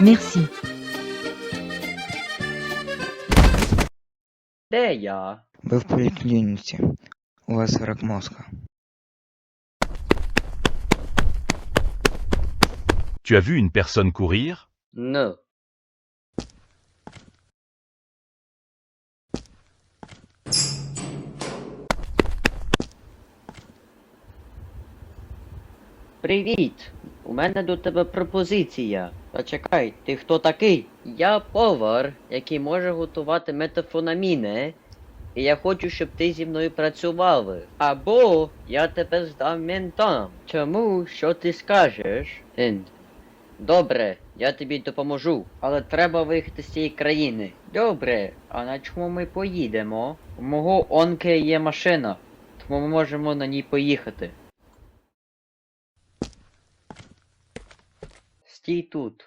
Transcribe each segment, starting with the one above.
Merci. Де я? Вы в поликлинике. У вас рак мозга. Tu as vu une personne courir Ну. Привіт! У мене до тебе пропозиція. Та чекай, ти хто такий? Я повар, який може готувати метафонаміни. І я хочу, щоб ти зі мною працював. Або я тебе здам ментам. Чому що ти скажеш? Енд. Добре, я тобі допоможу, але треба виїхати з цієї країни. Добре, а на чому ми поїдемо? У мого онки є машина, тому ми можемо на ній поїхати. Quitudo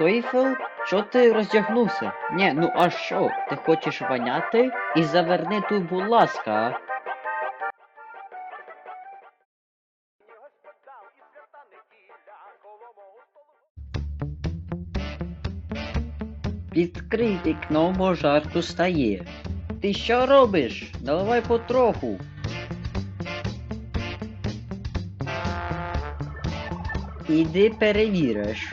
Zum Що ти роздягнувся? Ні, ну а що? Ти хочеш воняти? І заверни тут, будь ласка. Відкрий вікно, бо жарко стає. Ти що робиш? Наливай потроху. Іди перевіриш.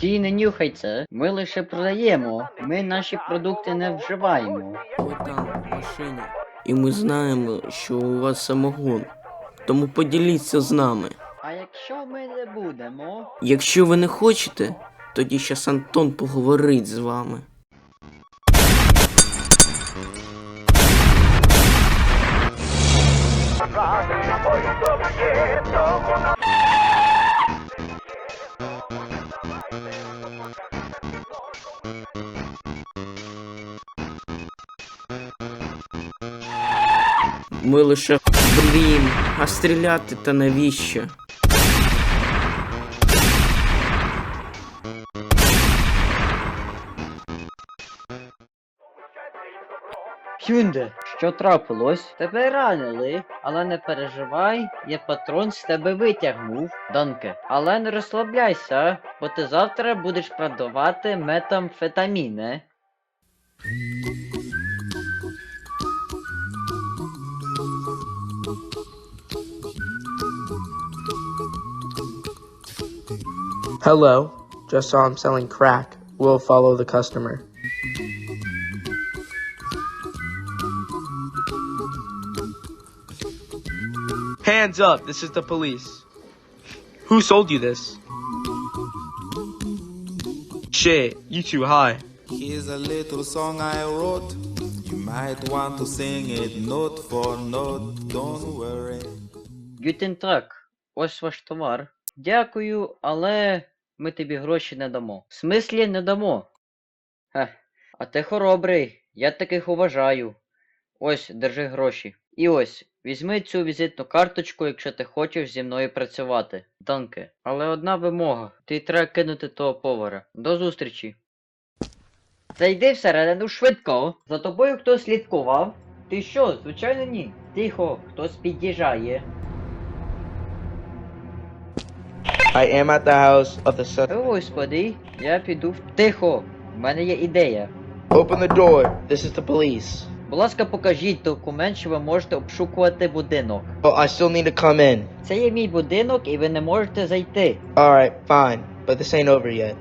Ті не нюхай це. Ми лише продаємо. Ми наші продукти не вживаємо. Ви там, в машині. І ми знаємо, що у вас самогон. Тому поділіться з нами. А якщо ми не будемо, Якщо ви не хочете, тоді щас Антон поговорить з вами. Ми лише блін, а стріляти та навіщо? Хюнде, що трапилось? Тебе ранили, але не переживай, я патрон з тебе витягнув, Данке. Але не розслабляйся, бо ти завтра будеш продавати метамфетаміни. Hello, just saw him selling crack. We'll follow the customer. Hands up, this is the police. Who sold you this? Shit, you too high. Here's a little song I wrote. You might want to sing it note for note. Don't worry. Гютентрак, ось ваш товар. Дякую, але ми тобі гроші не дамо. В смислі не дамо. Хех, а ти хоробрий, я таких уважаю. Ось, держи гроші. І ось, візьми цю візитну карточку, якщо ти хочеш зі мною працювати. Данке. Але одна вимога. Ти треба кинути того повара. До зустрічі. Зайди всередину швидко. За тобою хтось слідкував? Ти що, звичайно ні. Тихо, хтось під'їжджає. I am at the house of the О, suspect. Господи, я піду в тихо. В мене є ідея. Open the door. This is the police. Будь ласка, покажіть документ, що ви можете обшукувати будинок. Oh, I still need to come in. Це є мій будинок, і ви не можете зайти. Alright, fine. But this ain't over yet.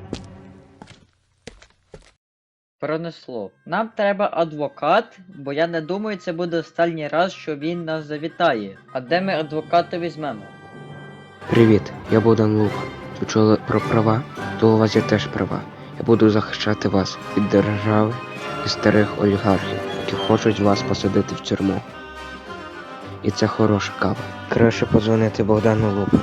Пронесло. Нам треба адвокат, бо я не думаю, це буде останній раз, що він нас завітає. А де ми адвоката візьмемо? Привіт, я Богдан Луга. Ви чули про права? То у вас є теж права. Я буду захищати вас від держави і старих олігархів, які хочуть вас посадити в тюрму. І це хороша кава. Краще подзвонити Богдану Лугу.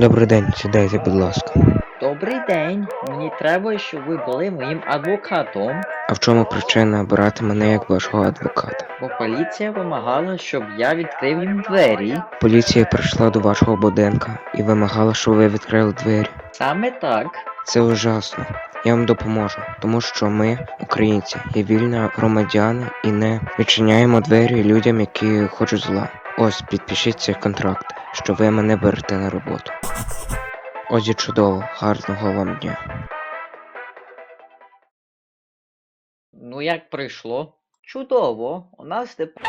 Добрий день, сідайте, будь ласка. Добрий день. Мені треба, щоб ви були моїм адвокатом, А в чому причина обирати мене як вашого адвоката? бо поліція вимагала, щоб я відкрив їм двері. Поліція прийшла до вашого будинка і вимагала, щоб ви відкрили двері. Саме так. Це ужасно. Я вам допоможу, тому що ми, українці, є вільні громадяни і не відчиняємо двері людям, які хочуть зла. Ось підпишіть цей контракт, що ви мене берете на роботу. Ось і чудово, гарного вам дня. Ну як прийшло? Чудово. У нас тепер.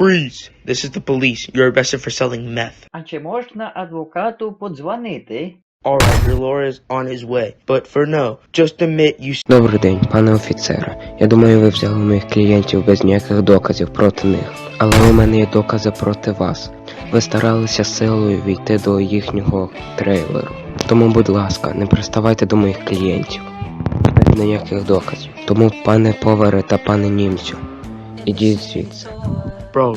Freeze! This is the police. You're arrested for selling meth. А чи можна адвокату подзвонити? Alright, your is on his way. But for now, just admit you Добрий день, пане офіцере. Я думаю, ви взяли моїх клієнтів без ніяких доказів проти них. Але у мене є докази проти вас. Ви старалися силою війти до їхнього трейлеру. Тому, будь ласка, не приставайте до моїх клієнтів. Без ніяких доказів. Тому, пане поваре та пане німцю, ідіть звідси. Bro,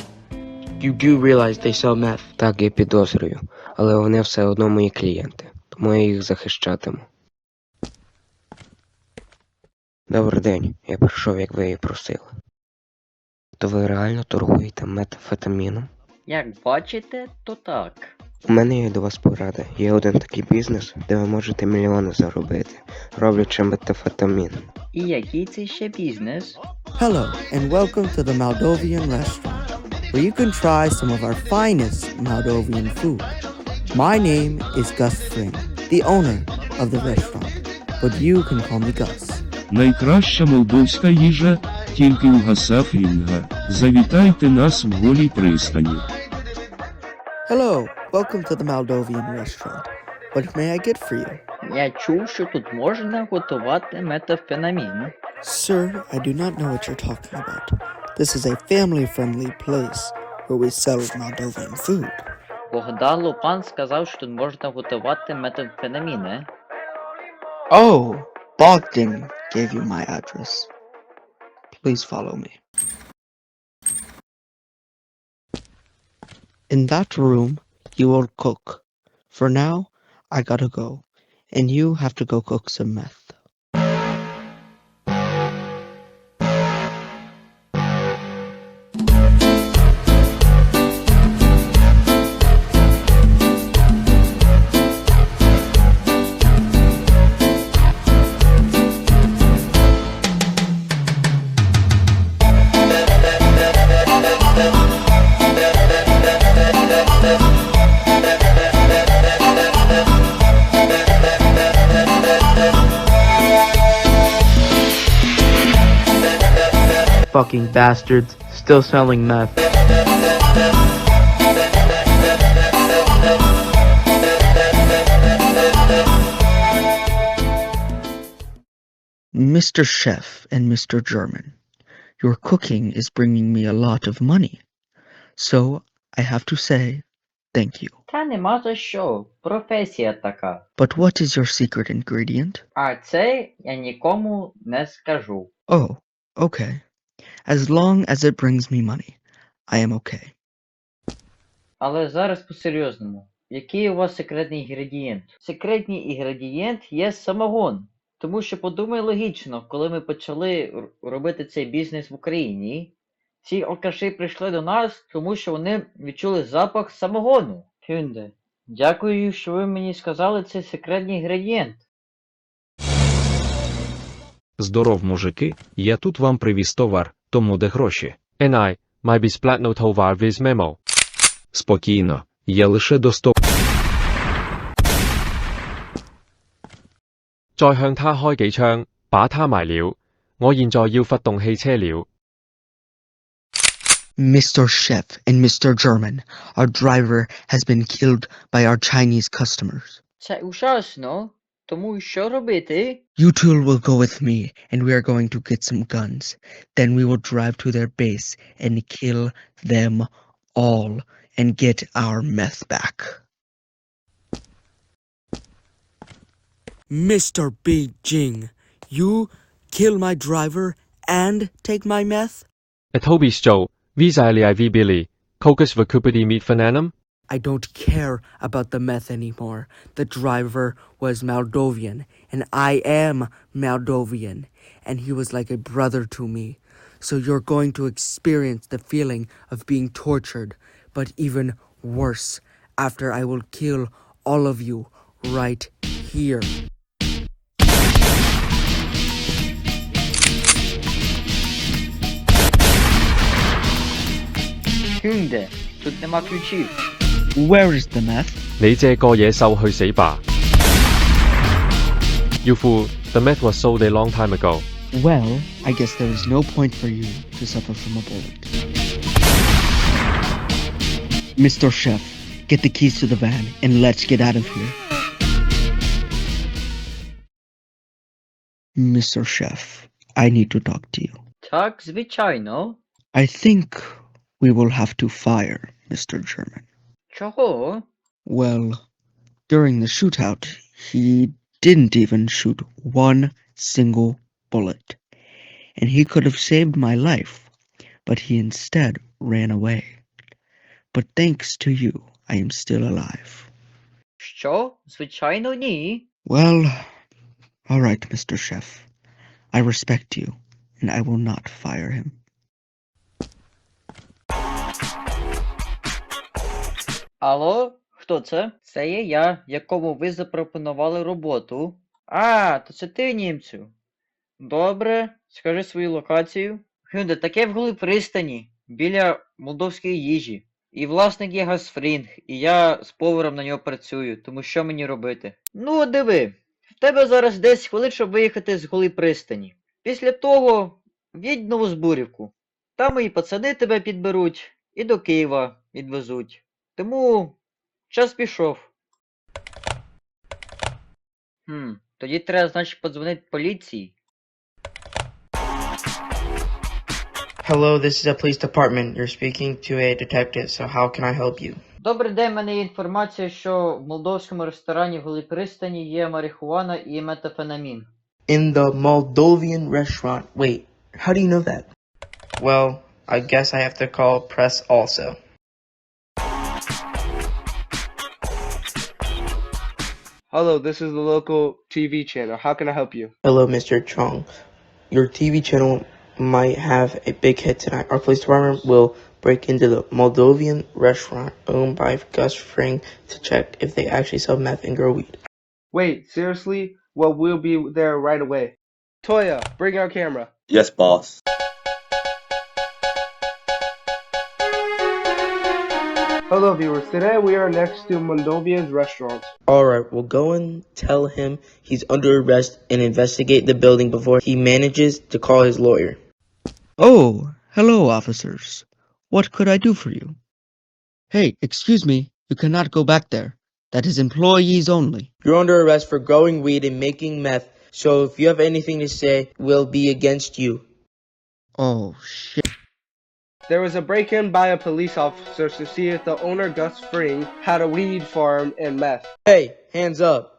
you do realize they sell meth. Так, я підозрюю, але вони все одно мої клієнти, тому я їх захищатиму. Добрий день, я прийшов, як ви і просили. То ви реально торгуєте метафетаміном? Як бачите, то так. У мене є до вас порада. Є один такий бізнес, де ви можете мільйони заробити, роблячи метафетамін. І який це ще бізнес? Hello, and welcome to the Moldovan restaurant, where you can try some of our finest Moldovan food. My name is Gus Fring, the owner of the restaurant, but you can call me Gus. Найкраща молдовська їжа, тільки у Гаса Фрінга. Завітайте нас в голій пристані. Hello, welcome to the Moldovan restaurant. What may I get for you? Я чув, що тут можна готувати метафенамін. Sir, I do not know what you're talking about. This is a family friendly place where we sell Moldovan food. Богдан Лупан сказав, що тут можна готувати метафенаміни. Oh, Bogdan gave you my address. Please follow me. In that room, you will cook. For now, I gotta go, and you have to go cook some meth. fucking bastards. Still selling meth. Mr. Chef and Mr. German, your cooking is bringing me a lot of money. So I have to say thank you. Та нема за що. Професія така. But what is your secret ingredient? А це я нікому не скажу. Oh, okay. As long as it brings me money, I am okay. Але зараз по-серйозному. Який у вас секретний інгредієнт? Секретний інгредієнт є самогон. Тому що подумай логічно, коли ми почали робити цей бізнес в Україні, ці алкаші прийшли до нас, тому що вони відчули запах самогону. Кюнде, дякую, що ви мені сказали цей секретний інгредієнт. Здоров, мужики, я тут вам привіз товар, тому де гроші. NI, my безплатно товар візьмемо. Спокійно, я лише до 100再向他开几枪，把他埋了。 我现在要发动汽车了。 Mr. Chef and Mr. German, our driver has been killed by our Chinese customers. Це ужасно. Тому що робити? You two will go with me, and we are going to get some guns. Then we will drive to their base and kill them all and get our meth back. Mr. Beijing, you kill my driver and take my meth? Tobies Joe, Visalia Vibili, Cocus Vacupity Meat Fananum? I don't care about the meth anymore. The driver was Moldovan, and I am Moldovan, and he was like a brother to me. So you're going to experience the feeling of being tortured, but even worse, after I will kill all of you right here. Kunde, took. Where is the meth？你借個野獸去死吧！要負，the meth was sold a long time ago. Well, I guess there is no point for you to suffer from a bullet. Mr. Chef, get the keys to the van and let's get out of here. Mr. Chef, I need to talk to you. Tak, zwyczajno. I think we will have to fire Mr. German. Чого? Well, during the shootout, he didn't even shoot one single bullet. And he could have saved my life, but he instead ran away. But thanks to you, I am still alive. Що? Звичайно, ні. Well, all right, Mr. Chef. I respect you, and I will not fire him. Алло, хто це? Це є я, якому ви запропонували роботу. А, то це ти, німцю. Добре, скажи свою локацію. Хюнде, таке вглиб пристані, біля молдовської їжі. І власник є Гасфрінг, і я з поваром на нього працюю, тому що мені робити? Ну, диви, в тебе зараз 10 хвилин, щоб виїхати з голи пристані. Після того в'їдь в Новозбурівку. Там мої пацани тебе підберуть і до Києва відвезуть. Тому час пішов. Хм, тоді треба, значить, подзвонити поліції. Hello, this is a police department. You're speaking to a detective, so how can I help you? Добрий день, в мене є інформація, що в молдовському ресторані в Голій Пристані є марихуана і метафенамін. In the Moldovan restaurant. Wait, how do you know that? Well, I guess I have to call press also. Hello, this is the local TV channel. How can I help you? Hello, Mr. Chong. Your TV channel might have a big hit tonight. Our police department will break into the Moldovan restaurant owned by Gus Fring to check if they actually sell meth and grow weed. Wait, seriously? Well, we'll be there right away. Toya, bring our camera. Yes, boss. Hello, viewers. Today we are next to Mondovia's restaurant. Alright, we'll go and tell him he's under arrest and investigate the building before he manages to call his lawyer. Oh, hello, officers. What could I do for you? Hey, excuse me, you cannot go back there. That is employees only. You're under arrest for growing weed and making meth, so if you have anything to say, we'll be against you. Oh, shit. There was a break-in by a police officer to see if the owner, Gus Fring, had a weed farm and meth. Hey, hands up.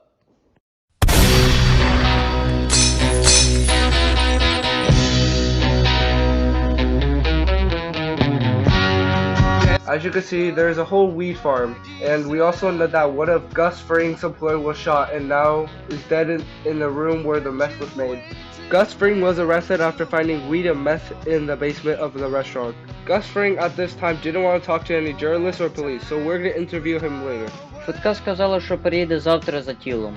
As you can see, there's a whole weed farm, and we also know that one of Gus Fring's employee was shot and now is dead in, in the room where the meth was made. Gus Fring was arrested after finding weed and meth in the basement of the restaurant. Gus Fring at this time didn't want to talk to any journalists or police, so we're gonna interview him later. Швидка сказала, що приїде завтра за тілом.